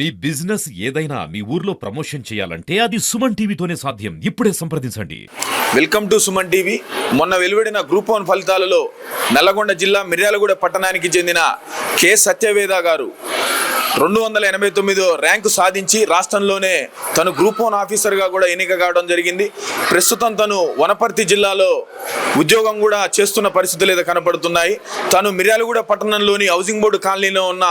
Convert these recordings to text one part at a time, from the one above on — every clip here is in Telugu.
మీ బిజినెస్ ఏదైనా మీ ఊర్లో ప్రమోషన్ చేయాలంటే అది సుమన్ టీవీతోనే సాధ్యం. ఇప్పుడే సంప్రదించండి. Welcome to Suman TV. మొన్న వెలువడిన గ్రూప్ వన్ ఫలితాలలో నల్లగొండ జిల్లా మిర్యాలగూడ పట్టణానికి చెందిన కె. సత్యవేద గారు రెండు వందల ఎనభై తొమ్మిదో ర్యాంకు సాధించి రాష్ట్రంలోనే తను గ్రూప్ వన్ ఆఫీసర్గా కూడా ఎన్నిక కావడం జరిగింది. ప్రస్తుతం తను వనపర్తి జిల్లాలో ఉద్యోగం కూడా చేస్తున్న పరిస్థితులు ఏదో కనపడుతున్నాయి. తను మిర్యాలగూడ పట్టణంలోని హౌసింగ్ బోర్డు కాలనీలో ఉన్న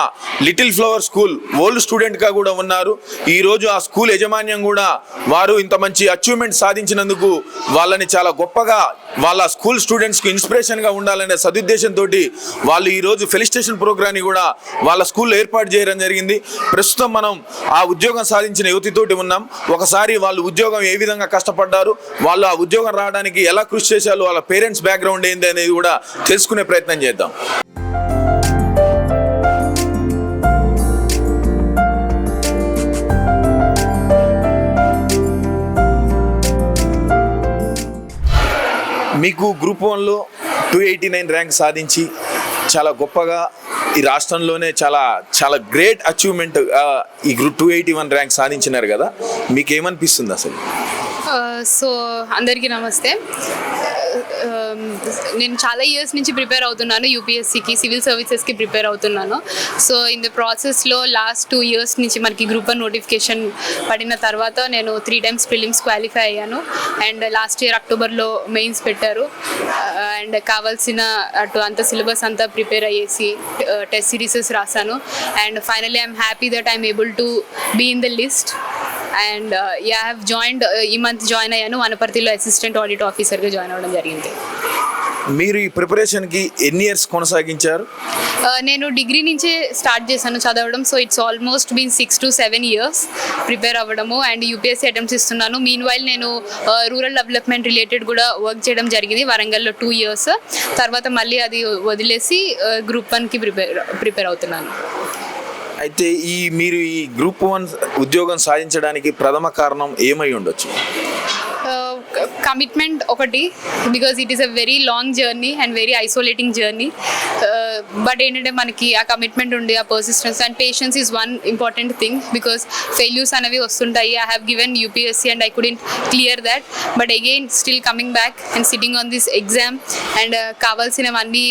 లిటిల్ ఫ్లవర్ స్కూల్ ఓల్డ్ స్టూడెంట్గా కూడా ఉన్నారు. ఈ రోజు ఆ స్కూల్ యజమాన్యం కూడా వారు ఇంత మంచి అచీవ్మెంట్ సాధించినందుకు వాళ్ళని చాలా గొప్పగా వాళ్ళ స్కూల్ స్టూడెంట్స్కి ఇన్స్పిరేషన్గా ఉండాలనే సదుద్దేశంతో వాళ్ళు ఈ రోజు ఫెలిస్టేషన్ ప్రోగ్రామ్ని కూడా వాళ్ళ స్కూల్లో ఏర్పాటు చేయడం జరిగింది. ప్రస్తుతం మనం ఆ ఉద్యోగం సాధించిన యువతితోటి ఉన్నాం. ఒకసారి వాళ్ళు ఉద్యోగం ఏ విధంగా కష్టపడ్డారు వాళ్ళు ఆ ఉద్యోగం రావడానికి ఎలా కృషి చేశారు వాళ్ళ పేరెంట్స్ బ్యాక్గ్రౌండ్ ఏంది అనేది కూడా తెలుసుకునే ప్రయత్నం చేద్దాం. మీకు గ్రూప్ వన్లో టూ ఎయిటీ నైన్ ర్యాంక్ సాధించి చాలా గొప్పగా ఈ రాష్ట్రంలోనే చాలా చాలా గ్రేట్ అచీవ్మెంట్ ఈ group two eighty one rank సాధించినారు కదా. మీకు ఏమనిపిస్తుంది అసలు? Uh, సో అందరికీ నమస్తే. Uh, um, నేను చాలా ఇయర్స్ నుంచి ప్రిపేర్ అవుతున్నాను యూపీఎస్సికి సివిల్ సర్వీసెస్కి ప్రిపేర్ అవుతున్నాను. సో ఇన్ ద ప్రాసెస్లో లాస్ట్ టూ ఇయర్స్ నుంచి మనకి గ్రూప్ వన్ నోటిఫికేషన్ పడిన తర్వాత నేను త్రీ టైమ్స్ ప్రిలిమ్స్ క్వాలిఫై అయ్యాను. అండ్ లాస్ట్ ఇయర్ అక్టోబర్లో మెయిన్స్ పెట్టారు. Uh, అండ్ కావాల్సిన అటు అంత సిలబస్ అంతా ప్రిపేర్ అయ్యేసి టెస్ట్ సిరీసెస్ రాశాను. And finally I'm happy that I'm able to be in the list and yeah have joined ఈ మంత్ జాయిన్ అయ్యాను. వనపర్తిలో అసిస్టెంట్ ఆడిట్ ఆఫీసర్గా జాయిన్ అవ్వడం జరిగింది. మీరు ఈ ప్రిపరేషన్కి ఎన్ని ఇయర్స్ కొనసాగించారు? Uh, నేను డిగ్రీ నుంచే స్టార్ట్ చేశాను చదవడం. So it's almost been six to seven years prepare అవ్వడము. అండ్ యూపీఎస్సీ అటెంప్ట్స్ ఇస్తున్నాను. మీన్ వైల్ నేను రూరల్ డెవలప్మెంట్ రిలేటెడ్ కూడా వర్క్ చేయడం జరిగింది. వరంగల్లో టూ ఇయర్స్ తర్వాత మళ్ళీ అది వదిలేసి గ్రూప్ వన్కి ప్రిపేర్ ప్రిపేర్ అవుతున్నాను. అయితే ఈ మీరు ఈ గ్రూప్ వన్ ఉద్యోగం సాధించడానికి ప్రథమ కారణం ఏమై ఉండొచ్చు? కమిట్మెంట్ ఒకటి because it is a very long journey and very isolating journey but ఏంటంటే మనకి ఆ కమిట్మెంట్ ఉండి ఆ persistence and patience is one important thing because failures అనేవి వస్తుంటాయి. I have given UPSC and I couldn't clear that but again still coming back and sitting on this exam and కావాల్సినవన్నీ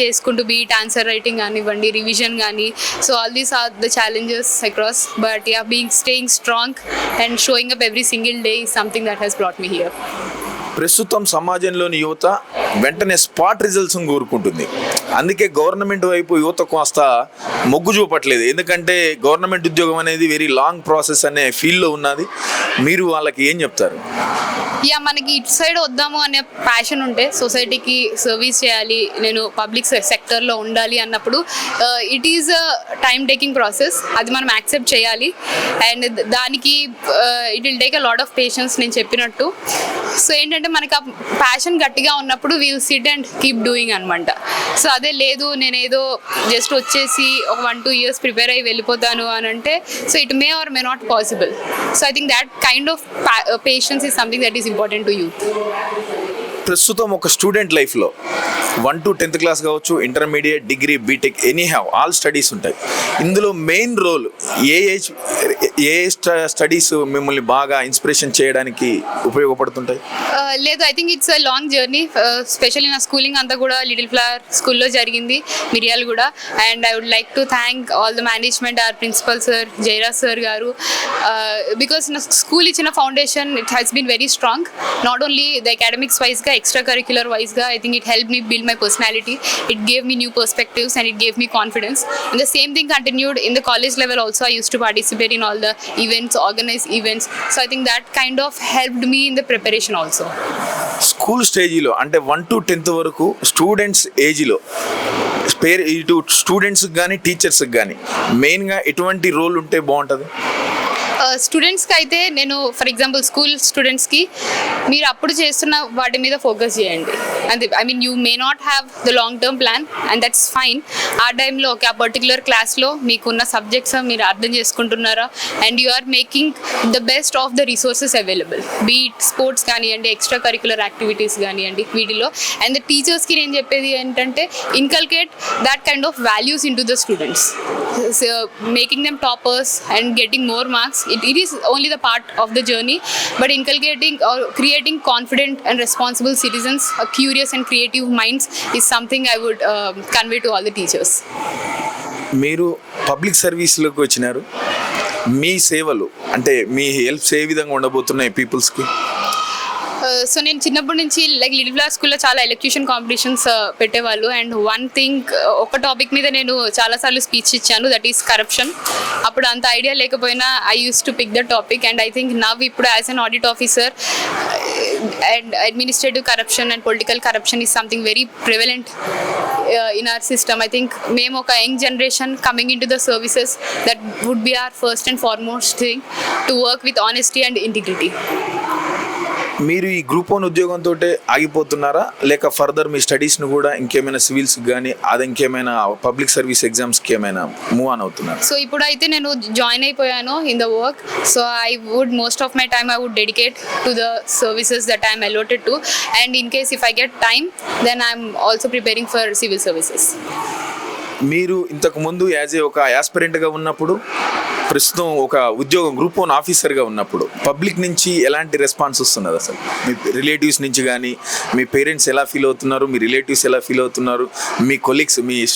చేసుకుంటూ బీట్ ఆన్సర్ రైటింగ్ కానివ్వండి రివిజన్ కానీ so all these are the challenges across but yeah being staying strong and showing up every single day something that has brought me here ప్రస్తుతం సమాజంలోని యువత వెంటనే స్పాట్ రిజల్ట్స్ కోరుకుంటుంది. అందుకే గవర్నమెంట్ వైపు యువత కాస్త మొగ్గు చూపట్లేదు. ఎందుకంటే గవర్నమెంట్ ఉద్యోగం అనేది వెరీ లాంగ్ ప్రాసెస్ అనే ఫీల్డ్లో ఉన్నది. మీరు వాళ్ళకి ఏం చెప్తారు? యా మనకి ఇటు సైడ్ వద్దాము అనే ప్యాషన్ ఉంటే సొసైటీకి సర్వీస్ చేయాలి నేను పబ్లిక్ సెక్టర్లో ఉండాలి అన్నప్పుడు it is time taking process అది మనం యాక్సెప్ట్ చేయాలి. అండ్ దానికి it will take a lot of patience నేను చెప్పినట్టు. సో ఏంటంటే మనకి ఆ ప్యాషన్ గట్టిగా ఉన్నప్పుడు we'll sit and keep doing అనమాట సో అదే లేదు నేనేదో జస్ట్ వచ్చేసి ఒక వన్ టూ ఇయర్స్ ప్రిపేర్ అయ్యి వెళ్ళిపోతాను అని అంటే so it may or may not possible so I think that kind of patience is something that is important to youth ప్రస్తుతం ఒక స్టూడెంట్ లైఫ్లో వన్ టు టెన్త్ క్లాస్ కావచ్చు intermediate degree BTech any have all studies ఉంటాయి. ఇందులో మెయిన్ రోల్ ఏ ఏజ్ ఏ స్టడీస్ మిమ్మల్ని బాగా ఇన్స్పిరేషన్ చేయడానికి ఉపయోగపడుతుంటాయి? లేదు I think it's a long journey specially నా స్కూలింగ్ అంతా కూడా లిటిల్ ఫ్లవర్ స్కూల్లో జరిగింది మిరియాలు కూడా. And I would like to thank all the management or principal sir Jaira sir గారు. బికాస్ నా స్కూల్ ఇచ్చిన foundation it has been very strong not only the academics వైజ్గా ఎక్స్ట్రా కరిక్యులర్ వైజ్గా I think it help me build my personality it gave me new perspectives and it gave me confidence and the same thing continued in the college level also I use to participate in all the events organise events so I think that kind of helped me in the preparation also school స్టేజీలో అంటే వన్ టు టెన్త్ వరకు స్టూడెంట్స్ ఏజ్లో పేరు ఇటు స్టూడెంట్స్కి కానీ టీచర్స్కి కానీ మెయిన్గా ఎటువంటి రోల్ ఉంటే బాగుంటుంది? స్టూడెంట్స్కి అయితే నేను ఫర్ ఎగ్జాంపుల్ స్కూల్ స్టూడెంట్స్కి మీరు అప్పుడు చేస్తున్న వాటి మీద ఫోకస్ చేయండి. అంతే I mean you may not have the long term plan and that's fine ఆ టైంలో ఒక ఆ పర్టికులర్ క్లాస్లో మీకున్న సబ్జెక్ట్స్ మీరు అర్థం చేసుకుంటున్నారా? And you are making the best of the resources available be it sports కానివ్వండి ఎక్స్ట్రా కరికులర్ యాక్టివిటీస్ కానివ్వండి వీటిలో. అండ్ ద టీచర్స్కి నేను చెప్పేది ఏంటంటే inculcate that kind of values into the students so making them toppers and getting more marks it, it is only the part of the journey but inculcating or creating confident and responsible citizens a curious and creative minds is something i would uh, convey to all the teachers మీరు పబ్లిక్ సర్వీస్లోకి వచ్చినారు మీ సేవలు అంటే మీ హెల్ప్స్ ఏ విధంగా ఉండబోతున్నాయి పీపుల్స్కి సో నేను చిన్నప్పటి నుంచి లైక్ లిటిల్ ఫ్లవర్ స్కూల్లో చాలా ఎలక్యూషన్ కాంపిటీషన్స్ పెట్టేవాళ్ళు. అండ్ వన్ థింగ్ ఒక టాపిక్ మీద నేను చాలాసార్లు స్పీచ్ ఇచ్చాను. దట్ ఈస్ కరప్షన్ అప్పుడు అంత ఐడియా లేకపోయినా I use to pick the topic and I think now ఇప్పుడు as an audit officer and administrative corruption and political corruption is something very prevalent in our system I think మేము ఒక young generation coming into the services that would be our first and foremost thing to work with honesty and integrity మీరు ఈ గ్రూప్ వన్ ఉద్యోగంతో ఆగిపోతున్నారా? లేక ఫర్దర్ మీ స్టడీస్ను కూడా ఇంకేమైనా సివిల్స్ కానీ అది ఇంకేమైనా పబ్లిక్ సర్వీస్ ఎగ్జామ్స్కి ఏమైనా మూవ్ ఆన్ అవుతున్నారు? సో ఇప్పుడైతే నేను జాయిన్ అయిపోయాను in the work so I would most of my time I would dedicate to the services that I'm allotted to and in case if I get time then I'm also preparing for civil services మీరు ఇంతకు ముందు యాజ్ ఏ ఒక యాస్పిరెంట్గా ఉన్నప్పుడు ప్రస్తుతం ఒక ఉద్యోగం గ్రూప్ వన్ ఆఫీసర్గా ఉన్నప్పుడు పబ్లిక్ నుంచి ఎలాంటి రెస్పాన్స్ వస్తున్నది అసలు? మీ రిలేటివ్స్ నుంచి కానీ మీ పేరెంట్స్ ఎలా ఫీల్ అవుతున్నారు? మీ రిలేటివ్స్ ఎలా ఫీల్ అవుతున్నారు? మీ కొలీగ్స్ మీ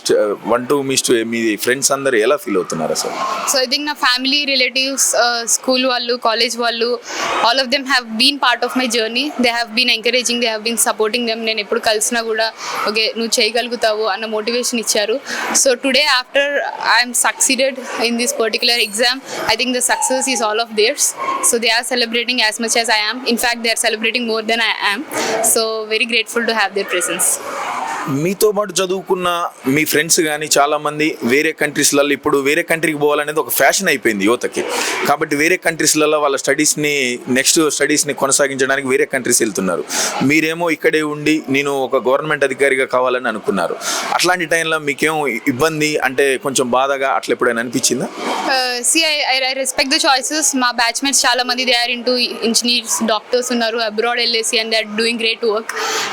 వన్ టు మీ స్ట్- మీ ఫ్రెండ్స్ అందరు ఎలా ఫీల్ అవుతున్నారు అసలు? సో ఐ థింక్ నా ఫ్యామిలీ రిలేటివ్స్ స్కూల్ వాళ్ళు కాలేజ్ వాళ్ళు all of them have been part of my journey they have been encouraging they have been supporting them నేను ఎప్పుడు కలిసినా కూడా ఓకే నువ్వు చేయగలుగుతావు అన్న మోటివేషన్ ఇచ్చారు. So today after I'm succeeded in this particular exam exam, I think the success is all of theirs. So they are celebrating as much as I am. In fact, they are celebrating more than I am. So very grateful to have their presence. మీతో పాటు చదువుకున్న మీ ఫ్రెండ్స్ కానీ చాలామంది వేరే కంట్రీస్లలో ఇప్పుడు వేరే కంట్రీకి పోవాలనేది ఒక ఫ్యాషన్ అయిపోయింది యువతకి. కాబట్టి వేరే కంట్రీస్లలో వాళ్ళ స్టడీస్ని నెక్స్ట్ స్టడీస్ని కొనసాగించడానికి వేరే కంట్రీస్ వెళ్తున్నారు. మీరేమో ఇక్కడే ఉండి నేను ఒక గవర్నమెంట్ అధికారిగా కావాలని అనుకున్నారు. అట్లాంటి టైంలో మీకేం ఇబ్బంది? అంటే కొంచెం బాధగా అట్లా ఎప్పుడైనా అనిపించిందా? See I I respect the choices మా బ్యాచ్మేట్స్ చాలా మంది they are into engineers doctors ఉన్నారు. అబ్రాడ్ వెళ్ళేసి and they are doing great work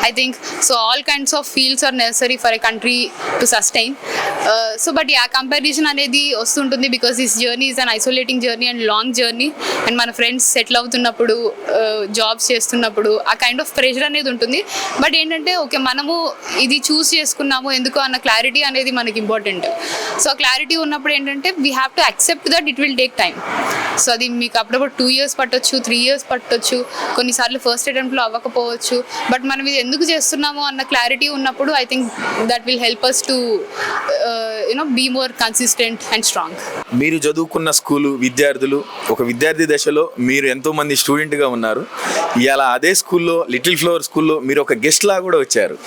I think so all kinds of fields are necessary for a country to sustain so but ఆ కంపారిజన్ అనేది వస్తుంటుంది because this journey is an isolating journey and long journey and మన ఫ్రెండ్స్ సెటిల్ అవుతున్నప్పుడు uh, జాబ్స్ చేస్తున్నప్పుడు ఆ కైండ్ ఆఫ్ ప్రెషర్ అనేది ఉంటుంది. బట్ ఏంటంటే ఓకే మనము ఇది చూస్ చేసుకున్నాము ఎందుకు అన్న క్లారిటీ అనేది మనకి ఇంపార్టెంట్ సో ఆ క్లారిటీ ఉన్నప్పుడు ఏంటంటే we have to accept that it will take time so అది మీకు అప్పుడప్పుడు టూ ఇయర్స్ పట్టొచ్చు త్రీ ఇయర్స్ పట్టొచ్చు. కొన్నిసార్లు ఫస్ట్ అటెంప్ట్లో అవ్వకపోవచ్చు. బట్ మనం ఇది ఎందుకు చేస్తున్నాము అన్న క్లారిటీ ఉన్నప్పుడు I think that will help us to you know be more consistent and strong మీరు చదువుకున్న స్కూలు విద్యార్థులు ఒక విద్యార్థి దశలో మీరు ఎంతో మంది స్టూడెంట్గా ఉన్నారు. ఇలా అదే స్కూల్లో లిటిల్ ఫ్లవర్ స్కూల్లో మీరు ఒక గెస్ట్ లా కూడా వచ్చారు.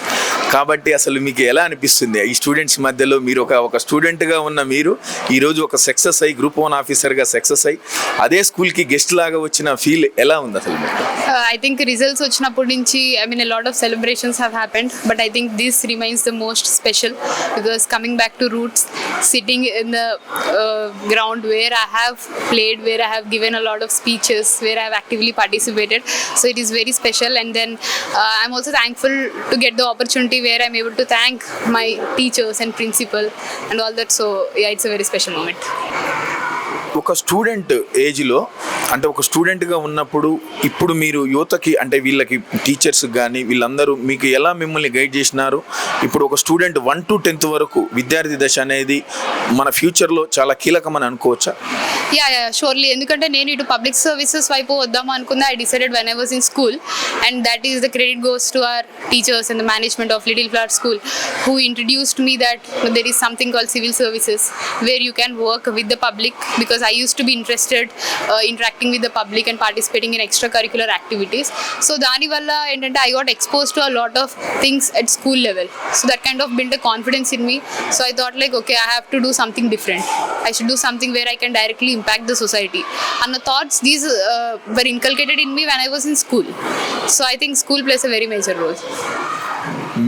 కాబట్టి అసలు మీకు ఎలా అనిపిస్తుంది? ఈ స్టూడెంట్స్ మధ్యలో మీరు ఒక ఒక స్టూడెంట్గా ఉన్న మీరు ఈరోజు ఒక సక్సెస్ అయ్యి గ్రూప్ వన్ ఆఫీసర్గా సక్సెస్ అయ్యి అదే స్కూల్కి గెస్ట్ లాగా వచ్చిన ఫీల్ ఎలా ఉంది అసలు ఐ థింక్ రిజల్ట్స్ వచ్చినప్పటి నుంచి I mean lot of celebrations have happened but I think this this remains the most special because coming back to roots, sitting in the uh, ground where I have played, where I have given a lot of speeches, where I have actively participated. So it is very special. And then uh, I'm also thankful to get the opportunity where I'm able to thank my teachers and principal and all that. So yeah, it's a very special moment. ఒక స్టూడెంట్ ఏజ్లో అంటే ఒక స్టూడెంట్గా ఉన్నప్పుడు ఇప్పుడు మీరు యువతకి అంటే వీళ్ళకి టీచర్స్ కానీ వీళ్ళందరూ మీకు ఎలా మిమ్మల్ని గైడ్ చేసినారు? ఇప్పుడు ఒక స్టూడెంట్ వన్ టు టెన్త్ వరకు విద్యార్థి దశ అనేది మన ఫ్యూచర్లో చాలా కీలకమని అనుకోవచ్చా? యా యా షూర్లీ ఎందుకంటే నేను ఇటు పబ్లిక్ సర్వీసెస్ వైపు వద్దాం అనుకున్నా I decided when I was in school and that is the credit goes to our teachers and the management of Little Flower school who introduced me that there is something call civil services where you can work with the public because I use to be interested interacting with the public and participating in extra curricular activities so దానివల్ల ఏంటంటే I got expose to a lot of things at school level so that kind of build a confidence in me so I thought like okay I have to do something different I should do something where I can directly impact the society అన్న thoughts these were inculcated in me when I was in school so I think school place a very major role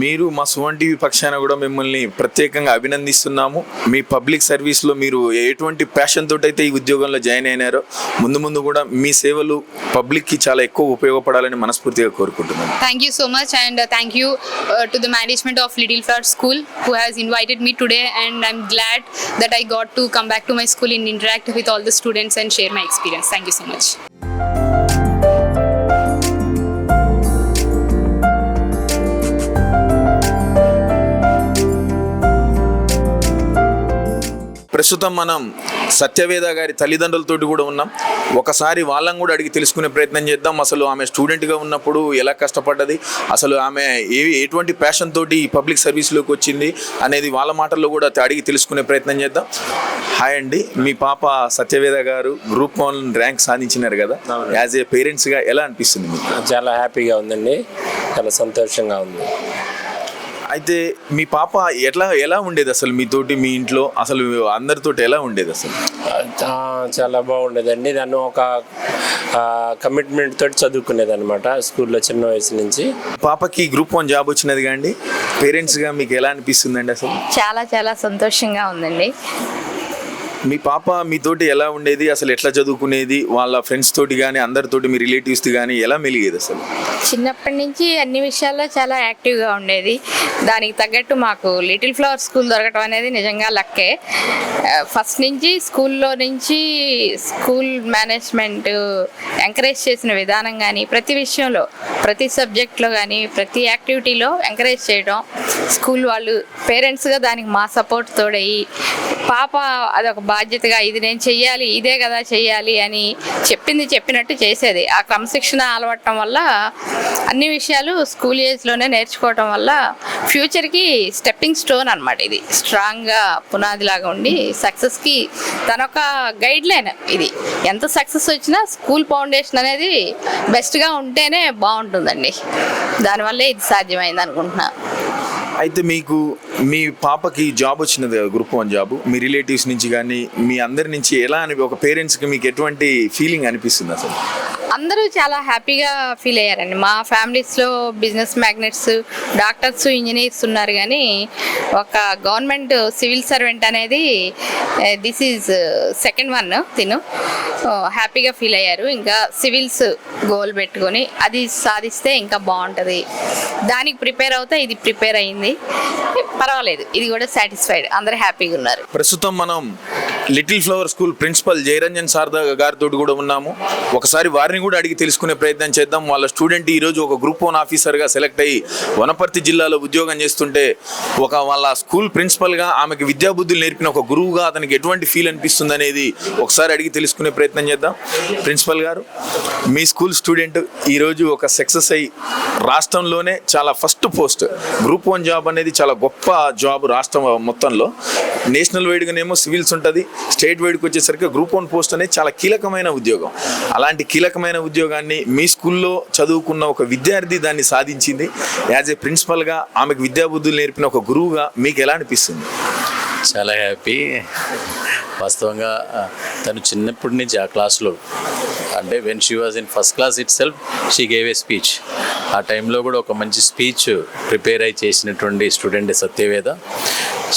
మీరు మా సువన్ టీవీ పక్షాన కూడా మిమ్మల్ని ప్రత్యేకంగా అభినందిస్తున్నాము. మీ పబ్లిక్ సర్వీస్లో మీరు ఎటువంటి ప్యాషన్ అయితే ఈ ఉద్యోగంలో జాయిన్ అయినారో ముందు ముందు కూడా మీ సేవలు పబ్లిక్కి చాలా ఎక్కువ ఉపయోగపడాలని మనస్ఫూర్తిగా కోరుకుంటున్నాను. Thank you so much and thank you to the management of Little Flower school who has invited me today and I'm glad that I got to come back to my school in interact with all the students and share my experience thank you so much ప్రస్తుతం మనం సత్యవేద గారి తల్లిదండ్రులతోటి కూడా ఉన్నాం. ఒకసారి వాళ్ళని కూడా అడిగి తెలుసుకునే ప్రయత్నం చేద్దాం. అసలు ఆమె స్టూడెంట్గా ఉన్నప్పుడు ఎలా కష్టపడ్డది? అసలు ఆమె ఏ ఎటువంటి ప్యాషన్ తోటి ఈ పబ్లిక్ సర్వీస్లోకి వచ్చింది? అనేది వాళ్ళ మాటల్లో కూడా అడిగి తెలుసుకునే ప్రయత్నం చేద్దాం. హాయ్ అండి. మీ పాప సత్యవేద గారు గ్రూప్ వన్ ర్యాంక్ సాధించినారు కదా? యాజ్ ఏ పేరెంట్స్గా ఎలా అనిపిస్తుంది మీకు? చాలా హ్యాపీగా ఉందండి. చాలా సంతోషంగా ఉంది. అయితే మీ పాప ఎట్లా ఎలా ఉండేది అసలు మీతోటి మీ ఇంట్లో? అసలు అందరితోటి ఎలా ఉండేది అసలు? చాలా బాగుండేదండి. దాన్ని ఒక కమిట్మెంట్ తోటి చదువుకునేది అనమాట స్కూల్లో చిన్న వయసు నుంచి. పాపకి గ్రూప్ వన్ జాబ్ వచ్చినది కాండి పేరెంట్స్గా మీకు ఎలా అనిపిస్తుందండి అసలు? చాలా చాలా సంతోషంగా ఉందండి. మీ పాప మీతోటి ఎలా ఉండేది అసలు ఎట్లా చదువుకునేది వాళ్ళ ఫ్రెండ్స్ తోటి కానీ అందరితోటి మీ రిలేటివ్స్ కానీ ఎలా మెలిగేది అసలు? చిన్నప్పటి నుంచి అన్ని విషయాల్లో చాలా యాక్టివ్గా ఉండేది. దానికి తగ్గట్టు మాకు లిటిల్ ఫ్లవర్ స్కూల్ దొరకటం అనేది నిజంగా లక్కే. ఫస్ట్ నుంచి స్కూల్లో నుంచి స్కూల్ మేనేజ్మెంట్ ఎంకరేజ్ చేసిన విధానం కానీ ప్రతి విషయంలో ప్రతి సబ్జెక్ట్లో కానీ ప్రతి యాక్టివిటీలో ఎంకరేజ్ చేయడం స్కూల్ వాళ్ళు పేరెంట్స్గా దానికి మా సపోర్ట్ తోడయి పాప అదొక బాధ్యతగా ఇది నేను చెయ్యాలి ఇదే కదా చెయ్యాలి అని చెప్పింది చెప్పినట్టు చేసేది. ఆ క్రమశిక్షణ అలవటం వల్ల అన్ని విషయాలు స్కూల్ ఏజ్లోనే నేర్చుకోవటం వల్ల ఫ్యూచర్కి స్టెప్పింగ్ స్టోన్ అనమాట ఇది. స్ట్రాంగ్గా పునాదిలాగా ఉండి సక్సెస్కి తనొక గైడ్ లైన్ ఇది. ఎంత సక్సెస్ వచ్చినా స్కూల్ ఫౌండేషన్ అనేది బెస్ట్గా ఉంటేనే బాగుంటుందండి. దానివల్లే ఇది సాధ్యమైంది అనుకుంటున్నాను అయితే మీకు మీ పాపకి జాబ్ వచ్చినది కదా గ్రూప్ వన్ జాబ్ మీ రిలేటివ్స్ నుంచి కానీ మీ అందరి నుంచి ఎలా అని ఒక పేరెంట్స్కి మీకు ఎటువంటి ఫీలింగ్ అనిపిస్తుంది అసలు అందరూ చాలా హ్యాపీగా ఫీల్ అయ్యారండి. మా ఫ్యామిలీస్లో బిజినెస్ మ్యాగ్నెట్స్ డాక్టర్స్ ఇంజనీర్స్ ఉన్నారు కానీ ఒక గవర్నమెంట్ సివిల్ సర్వెంట్ అనేది దిస్ ఈజ్ సెకండ్ వన్ తిను. హ్యాపీగా ఫీల్ అయ్యారు. ఇంకా సివిల్స్ గోల్ పెట్టుకొని అది సాధిస్తే ఇంకా బాగుంటుంది. దానికి ప్రిపేర్ అవుతే ఇది ప్రిపేర్ అయింది. పర్వాలేదు ఇది కూడా సాటిస్ఫైడ్. అందరు హ్యాపీగా ఉన్నారు. ప్రస్తుతం మనం Little Flower school principal Jayaranjan Sarada గారితో కూడా ఉన్నాము. ఒకసారి వారిని కూడా అడిగి తెలుసుకునే ప్రయత్నం చేద్దాం. వాళ్ళ స్టూడెంట్ ఈరోజు ఒక గ్రూప్ వన్ ఆఫీసర్గా సెలెక్ట్ అయ్యి వనపర్తి జిల్లాలో ఉద్యోగం చేస్తుంటే ఒక వాళ్ళ స్కూల్ ప్రిన్సిపల్గా ఆమెకి విద్యాబుద్ధులు నేర్పిన ఒక గురువుగా అతనికి ఎటువంటి ఫీల్ అనిపిస్తుంది అనేది ఒకసారి అడిగి తెలుసుకునే ప్రయత్నం ప్రయత్నం చేద్దాం. ప్రిన్సిపల్ గారు మీ స్కూల్ స్టూడెంట్ ఈరోజు ఒక సక్సెస్ అయ్యి రాష్ట్రంలోనే చాలా first post. Group one job అనేది చాలా గొప్ప జాబ్ రాష్ట్రం మొత్తంలో. నేషనల్ వైడ్గానేమో సివిల్స్ ఉంటుంది స్టేట్ వైడ్కి వచ్చేసరికి గ్రూప్ వన్ పోస్ట్ అనేది చాలా కీలకమైన ఉద్యోగం. అలాంటి కీలకమైన ఉద్యోగాన్ని మీ స్కూల్లో చదువుకున్న ఒక విద్యార్థి దాన్ని సాధించింది. యాజ్ ఏ ప్రిన్సిపల్గా ఆమెకు విద్యాబుద్ధులు నేర్పిన ఒక గురువుగా మీకు ఎలా అనిపిస్తుంది? చాలా హ్యాపీ. వాస్తవంగా తను చిన్నప్పటి నుంచి ఆ క్లాస్లో అంటే when she was in first class itself she gave a speech ఆ టైంలో కూడా ఒక మంచి స్పీచ్ ప్రిపేర్ అయి చేసినటువంటి స్టూడెంట్ సత్యవేద.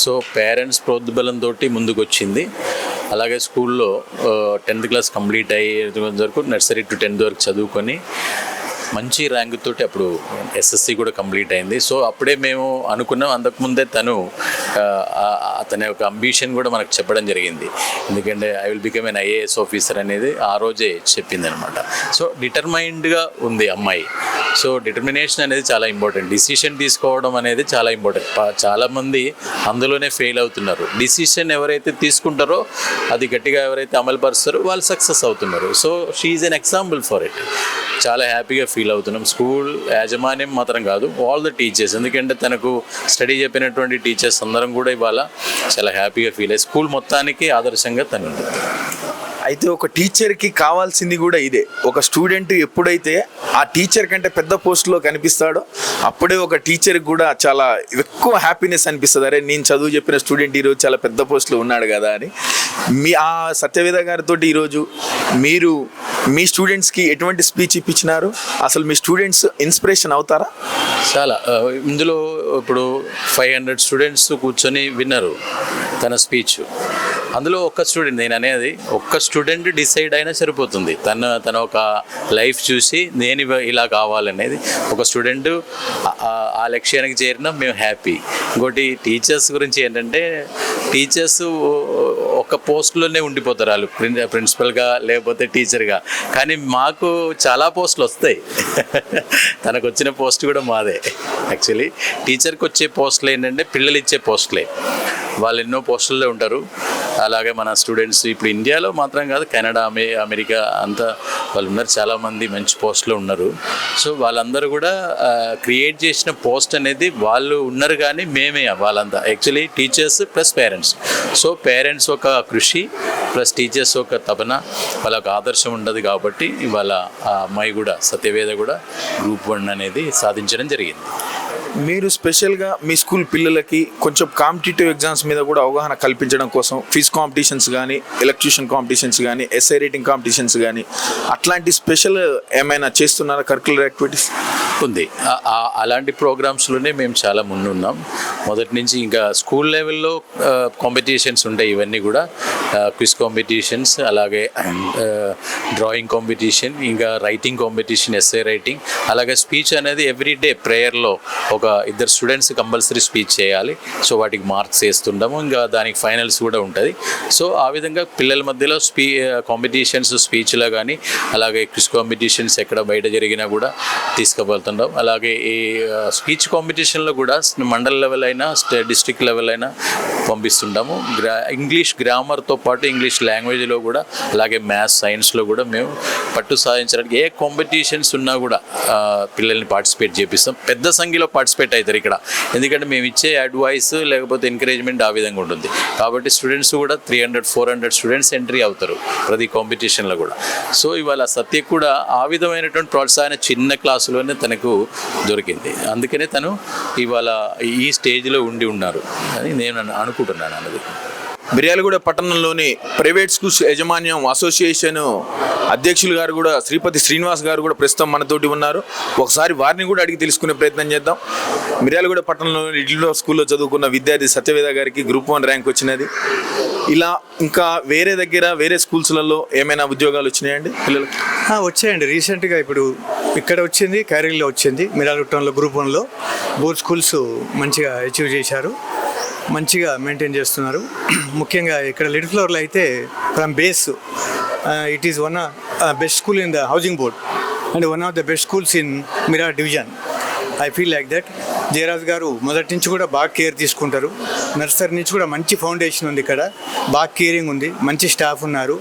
సో పేరెంట్స్ ప్రోద్బలంతో ముందుకు వచ్చింది అలాగే స్కూల్లో టెన్త్ క్లాస్ కంప్లీట్ అయ్యే వరకు నర్సరీ టు టెన్త్ వరకు చదువుకొని మంచి ర్యాంక్ తోటి అప్పుడు ఎస్ఎస్సి కూడా కంప్లీట్ అయింది. సో అప్పుడే మేము అనుకున్నాం అంతకుముందే తను అతని యొక్క అంబిషన్ కూడా మనకు చెప్పడం జరిగింది. ఎందుకంటే I will become an IAS officer అనేది ఆ రోజే చెప్పింది అనమాట సో డిటర్మైండ్గా ఉంది అమ్మాయి. సో డిటర్మినేషన్ అనేది చాలా ఇంపార్టెంట్ డిసిషన్ తీసుకోవడం అనేది చాలా ఇంపార్టెంట్ చాలామంది అందులోనే ఫెయిల్ అవుతున్నారు. డిసిషన్ ఎవరైతే తీసుకుంటారో అది గట్టిగా ఎవరైతే అమలు పరుస్తారో వాళ్ళు సక్సెస్ అవుతున్నారు. So she an example for it చాలా హ్యాపీగా ఫీల్ అవుతున్నాం. స్కూల్ యాజమాన్యం మాత్రం కాదు ఆల్ ద టీచర్స్ ఎందుకంటే తనకు స్టడీ చెప్పినటువంటి టీచర్స్ అందరం కూడా ఇవాళ చాలా హ్యాపీగా ఫీల్ అయ్యి స్కూల్ మొత్తానికి ఆదర్శంగా తను అయితే ఒక టీచర్కి కావాల్సింది కూడా ఇదే. ఒక స్టూడెంట్ ఎప్పుడైతే ఆ టీచర్ కంటే పెద్ద పోస్ట్లో కనిపిస్తాడో అప్పుడే ఒక టీచర్కి కూడా చాలా ఎక్కువ హ్యాపీనెస్ అనిపిస్తుంది. అరే నేను చదువు చెప్పిన స్టూడెంట్ ఈరోజు చాలా పెద్ద పోస్ట్లో ఉన్నాడు కదా అని. మీ ఆ సత్యవేద గారితో ఈరోజు మీరు మీ స్టూడెంట్స్కి ఎటువంటి స్పీచ్ ఇప్పించినారు? అసలు మీ స్టూడెంట్స్ ఇన్స్పిరేషన్ అవుతారా? చాలా. ఇందులో ఇప్పుడు ఫైవ్ హండ్రెడ్ స్టూడెంట్స్ కూర్చొని విన్నారు తన స్పీచ్. అందులో ఒక్క స్టూడెంట్ నేను అనేది ఒక్క స్టూడెంట్ డిసైడ్ అయినా సరిపోతుంది. తన తన ఒక లైఫ్ చూసి నేను ఇలా కావాలనేది. ఒక స్టూడెంట్ ఆ లక్ష్యానికి చేరినా మేము హ్యాపీ ఇంకోటి టీచర్స్ గురించి ఏంటంటే టీచర్స్ ఒక పోస్ట్లోనే ఉండిపోతారు వాళ్ళు. ప్రిన్ ప్రిన్సిపల్గా లేకపోతే టీచర్గా కానీ మాకు చాలా పోస్టులు వస్తాయి. తనకు వచ్చిన పోస్ట్ కూడా మాదే. యాక్చువల్లీ టీచర్కి వచ్చే పోస్టులు ఏంటంటే పిల్లలు ఇచ్చే పోస్టులే వాళ్ళు ఎన్నో పోస్టుల్లో ఉంటారు. అలాగే మన స్టూడెంట్స్ ఇప్పుడు ఇండియాలో మాత్రం కాదు కెనడా అమె అమెరికా అంతా వాళ్ళు ఉన్నారు. చాలామంది మంచి పోస్ట్లో ఉన్నారు. సో వాళ్ళందరూ కూడా క్రియేట్ చేసిన పోస్ట్ అనేది వాళ్ళు ఉన్నారు కానీ మేమే వాళ్ళంతా. Actually teachers plus parents. So parents ఒక కృషి ప్లస్ టీచర్స్ ఒక తపన వాళ్ళకు ఆదర్శం ఉండదు కాబట్టి ఇవాళ అమ్మాయి కూడా సత్యవేద కూడా గ్రూప్ వన్ అనేది సాధించడం జరిగింది. మీరు స్పెషల్గా మీ స్కూల్ పిల్లలకి కొంచెం కాంపిటేటివ్ ఎగ్జామ్స్ మీద కూడా అవగాహన కల్పించడం కోసం ఫిజ్ కాంపిటీషన్స్ కానీ ఎలక్ట్రిషన్ కాంపిటీషన్స్ కానీ ఎస్ఐ రేటింగ్ కాంపిటీషన్స్ కానీ అట్లాంటి స్పెషల్ ఏమైనా చేస్తున్నారా కరికులర్ యాక్టివిటీస్? ఉంది. అలాంటి ప్రోగ్రామ్స్లోనే మేము చాలా ముందున్నాం మొదటి నుంచి ఇంకా స్కూల్ లెవెల్లో కాంపిటీషన్స్ ఉంటాయి ఇవన్నీ కూడా. క్విజ్ కాంపిటీషన్స్ అలాగే డ్రాయింగ్ కాంపిటీషన్ ఇంకా రైటింగ్ కాంపిటీషన్ ఎస్ఏ రైటింగ్ అలాగే స్పీచ్ అనేది ఎవ్రీ డే ప్రేయర్లో ఒక ఇద్దరు స్టూడెంట్స్ కంపల్సరీ స్పీచ్ చేయాలి. సో వాటికి మార్క్స్ వేస్తుండము ఇంకా దానికి ఫైనల్స్ కూడా ఉంటుంది. సో ఆ విధంగా పిల్లల మధ్యలో స్పీ కాంపిటీషన్స్ స్పీచ్లో కానీ అలాగే క్విజ్ కాంపిటీషన్స్ ఎక్కడ బయట జరిగినా కూడా తీసుకువెళ్తుంటాం అలాగే ఈ స్పీచ్ కాంపిటీషన్లో కూడా మండల్ లెవెల్ అయినా స్టే డిస్ట్రిక్ట్ లెవెల్ అయినా పంపిస్తుంటాము. గ్రా ఇంగ్లీష్ గ్రామర్తో పాటు ఇంగ్లీష్ లాంగ్వేజ్లో కూడా అలాగే మ్యాథ్స్ సైన్స్లో కూడా మేము పట్టు సాధించడానికి ఏ కాంపిటీషన్స్ ఉన్నా కూడా పిల్లల్ని పార్టిసిపేట్ చేపిస్తాం. పెద్ద సంఖ్యలో పార్టిసిపేట్ అవుతారు ఇక్కడ. ఎందుకంటే మేము ఇచ్చే అడ్వైస్ లేకపోతే ఎంకరేజ్మెంట్ ఆ విధంగా ఉంటుంది. కాబట్టి స్టూడెంట్స్ కూడా three hundred four hundred students entry అవుతారు ప్రతి కాంపిటీషన్లో కూడా. సో ఇవాళ సత్య కూడా ఆ విధమైనటువంటి ప్రోత్సాహన చిన్న క్లాసులోనే తనకు దొరికింది. అందుకనే తను ఇవాళ ఈ స్టేజ్లో ఉండి ఉన్నారు. అని నేను అను- అనుకుంటున్నాను అన్నది. మిర్యాలగూడ పట్టణంలోని ప్రైవేట్ స్కూల్స్ యాజమాన్యం అసోసియేషన్ అధ్యక్షులు గారు కూడా శ్రీపతి శ్రీనివాస్ గారు కూడా ప్రస్తుతం మనతోటి ఉన్నారు. ఒకసారి వారిని కూడా అడిగి తెలుసుకునే ప్రయత్నం చేద్దాం. మిర్యాలగూడ పట్టణంలోని లిటిల్ స్కూల్లో చదువుకున్న విద్యార్థి సత్యవేద గారికి గ్రూప్ వన్ ర్యాంక్ వచ్చినది. ఇలా ఇంకా వేరే దగ్గర వేరే స్కూల్స్లలో ఏమైనా ఉద్యోగాలు వచ్చినాయండి పిల్లలకి? వచ్చాయండి. రీసెంట్గా ఇప్పుడు ఇక్కడ వచ్చింది క్యారీలో వచ్చింది మిర్యాలగుట్టంలో గ్రూప్ వన్లో. బోర్డ్ స్కూల్స్ మంచిగా అచీవ్ చేశారు. మంచిగా మెయింటైన్ చేస్తున్నారు. ముఖ్యంగా ఇక్కడ లిటిల్ ఫ్లోర్లో అయితే from base it is one best school in the housing board and one of the best schools in Mira division I feel like that Jayaraj garu మొదటి నుంచి కూడా బాగా కేర్ తీసుకుంటారు. నర్సరీ నుంచి కూడా మంచి ఫౌండేషన్ ఉంది ఇక్కడ. బాగా కేరింగ్ ఉంది. మంచి స్టాఫ్ ఉన్నారు.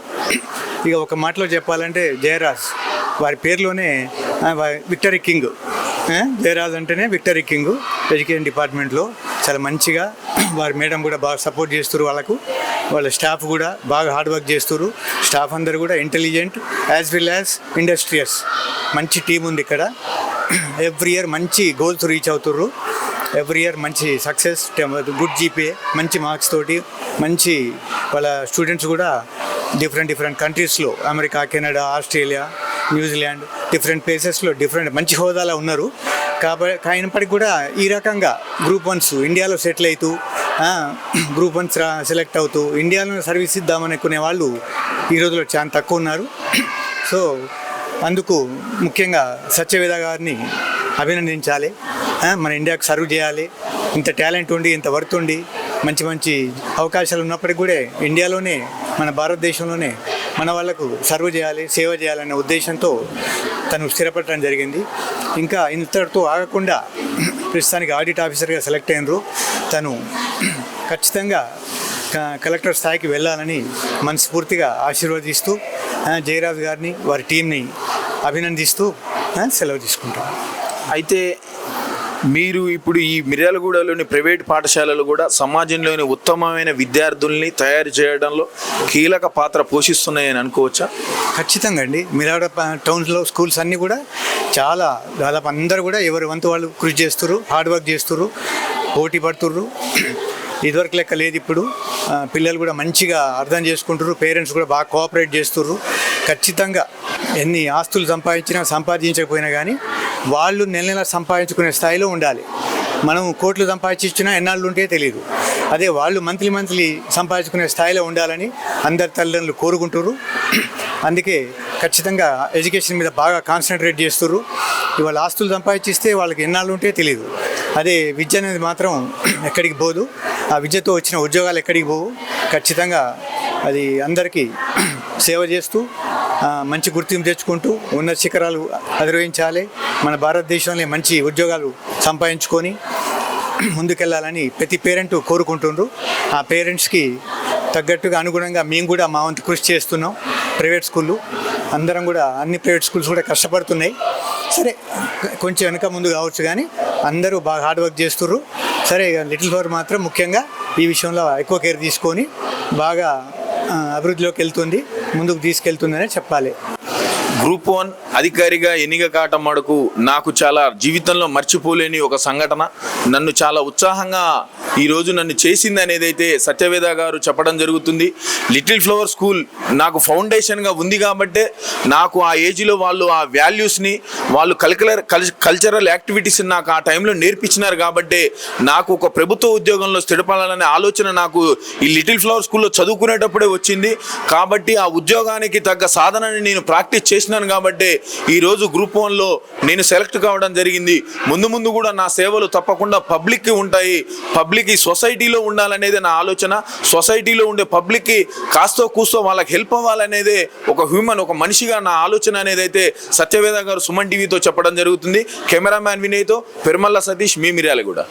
ఇక ఒక మాటలో చెప్పాలంటే జయరాజ్ వారి పేరులోనే విక్టరీ కింగ్ జయరాజ్ అంటేనే విక్టరీ కింగ్ ఎడ్యుకేషన్ డిపార్ట్మెంట్లో చాలా మంచిగా వారి మేడం కూడా బాగా సపోర్ట్ చేస్తారు వాళ్ళకు. వాళ్ళ స్టాఫ్ కూడా బాగా హార్డ్ వర్క్ చేస్తారు స్టాఫ్ అందరు కూడా intelligent as well as industrious మంచి టీం ఉంది ఇక్కడ. ఎవ్రీ ఇయర్ మంచి గోల్స్ రీచ్ అవుతుర్రు. ఎవ్రీ ఇయర్ మంచి సక్సెస్ గుడ్ జీపీఏ మంచి మార్క్స్ తోటి మంచి వాళ్ళ స్టూడెంట్స్ కూడా డిఫరెంట్ డిఫరెంట్ కంట్రీస్లో America Canada Australia New Zealand different ప్లేసెస్లో డిఫరెంట్ మంచి హోదాలో ఉన్నారు. కాబట్టి అయినప్పటికీ కూడా ఈ రకంగా గ్రూప్ వన్స్ ఇండియాలో సెటిల్ అవుతూ గ్రూప్ వన్స్ సెలెక్ట్ అవుతూ ఇండియాలో సర్వీస్ ఇద్దామనుకునే వాళ్ళు ఈ రోజులో చాలా తక్కువ ఉన్నారు. సో అందుకు ముఖ్యంగా సత్యవేద గారిని అభినందించాలి. మన ఇండియాకు సర్వ్ చేయాలి. ఇంత టాలెంట్ ఉండి ఇంత వర్త్ ఉండి మంచి మంచి అవకాశాలు ఉన్నప్పటికీ కూడా ఇండియాలోనే మన భారతదేశంలోనే మన వాళ్ళకు సర్వ్ చేయాలి సేవ చేయాలనే ఉద్దేశంతో తను స్థిరపడటం జరిగింది. ఇంకా ఇంతటితో ఆగకుండా ప్రస్తుతానికి ఆడిట్ ఆఫీసర్గా సెలెక్ట్ అయినరు. తను ఖచ్చితంగా కలెక్టర్ స్థాయికి వెళ్ళాలని మనస్ఫూర్తిగా ఆశీర్వదిస్తూ జయరాజ్ గారిని వారి టీంని అభినందిస్తూ సెలవు తీసుకుంటాను అయితే మీరు ఇప్పుడు ఈ మిర్యాలగూడలోని ప్రైవేట్ పాఠశాలలు కూడా సమాజంలోని ఉత్తమమైన విద్యార్థుల్ని తయారు చేయడంలో కీలక పాత్ర పోషిస్తున్నాయని అనుకోవచ్చా? ఖచ్చితంగా అండి. మిరాడ టౌన్స్లో స్కూల్స్ అన్నీ కూడా చాలా దాదాపు అందరూ కూడా ఎవరి వంతు వాళ్ళు కృషి చేస్తుర్రు హార్డ్ వర్క్ చేస్తుర్రు పోటీ పడుతుర్రు. ఇదివరకు లెక్క లేదు ఇప్పుడు. పిల్లలు కూడా మంచిగా అర్థం చేసుకుంటారు పేరెంట్స్ కూడా బాగా కోఆపరేట్ చేస్తున్నారు ఖచ్చితంగా ఎన్ని ఆస్తులు సంపాదించినా సంపాదించకపోయినా కానీ వాళ్ళు నెల నెల సంపాదించుకునే స్థాయిలో ఉండాలి. మనం కోట్లు సంపాదించినా ఎన్నాళ్ళు ఉంటే తెలియదు అదే వాళ్ళు మంత్లీ మంత్లీ సంపాదించుకునే స్థాయిలో ఉండాలని అందరి తల్లిదండ్రులు కోరుకుంటారు అందుకే ఖచ్చితంగా ఎడ్యుకేషన్ మీద బాగా కాన్సన్ట్రేట్ చేస్తున్నారు ఇవాళ ఆస్తులు సంపాదించిస్తే వాళ్ళకి ఎన్నాళ్ళు ఉంటే తెలియదు అదే విద్య అనేది మాత్రం ఎక్కడికి పోదు. ఆ విద్యతో వచ్చిన ఉద్యోగాలు ఎక్కడికి పోవు? ఖచ్చితంగా అది అందరికీ సేవ చేస్తూ మంచి గుర్తింపు తెచ్చుకుంటూ ఉన్నత శిఖరాలు అధిరోహించాలి. మన భారతదేశంలో మంచి ఉద్యోగాలు సంపాదించుకొని ముందుకెళ్ళాలని ప్రతి పేరెంట్ కోరుకుంటుండ్రు. ఆ పేరెంట్స్కి తగ్గట్టుగా అనుగుణంగా మేము కూడా మా వంతు కృషి చేస్తున్నాం ప్రైవేట్ స్కూళ్ళు. అందరం కూడా అన్ని ప్రైవేట్ స్కూల్స్ కూడా కష్టపడుతున్నాయి. సరే కొంచెం వెనక ముందు కావచ్చు కానీ అందరూ బాగా హార్డ్ వర్క్ చేస్తున్నారు సరే ఇక లిటిల్ ఫోర్ మాత్రం ముఖ్యంగా ఈ విషయంలో ఎక్కువ కేర్ తీసుకొని బాగా అభివృద్ధిలోకి వెళ్తుంది ముందుకు తీసుకెళ్తుందనే చెప్పాలి. గ్రూప్ వన్ అధికారిగా ఎన్నిక కావటం మటుకు నాకు చాలా జీవితంలో మర్చిపోలేని ఒక సంఘటన. నన్ను చాలా ఉత్సాహంగా ఈరోజు నన్ను చేసింది అనేది అయితే సత్యవేద గారు చెప్పడం జరుగుతుంది. లిటిల్ ఫ్లవర్ స్కూల్ నాకు ఫౌండేషన్గా ఉంది కాబట్టే నాకు ఆ ఏజ్లో వాళ్ళు ఆ వాల్యూస్ని వాళ్ళు కల్కలర్ కల్చరల్ యాక్టివిటీస్ నాకు ఆ టైంలో నేర్పించినారు కాబట్టి నాకు ఒక ప్రభుత్వ ఉద్యోగంలో స్థిరపడాలనే ఆలోచన నాకు ఈ లిటిల్ ఫ్లవర్ స్కూల్లో చదువుకునేటప్పుడే వచ్చింది. కాబట్టి ఆ ఉద్యోగానికి తగ్గ సాధనని నేను ప్రాక్టీస్ చేసి చేసినాను కాబట్టి ఈరోజు గ్రూప్ వన్లో నేను సెలెక్ట్ కావడం జరిగింది. ముందు ముందు కూడా నా సేవలు తప్పకుండా పబ్లిక్కి ఉంటాయి. పబ్లిక్ ఈ సొసైటీలో ఉండాలనేది నా ఆలోచన. సొసైటీలో ఉండే పబ్లిక్కి కాస్తో కూస్తో వాళ్ళకి హెల్ప్ అవ్వాలనేదే ఒక హ్యూమన్ ఒక మనిషిగా నా ఆలోచన అనేది అయితే సత్యవేద గారు సుమన్ టీవీతో చెప్పడం జరుగుతుంది. కెమెరామ్యాన్ వినయ్తో పెరుమల్ల సతీష్ మీ మిర్యాలగూడ.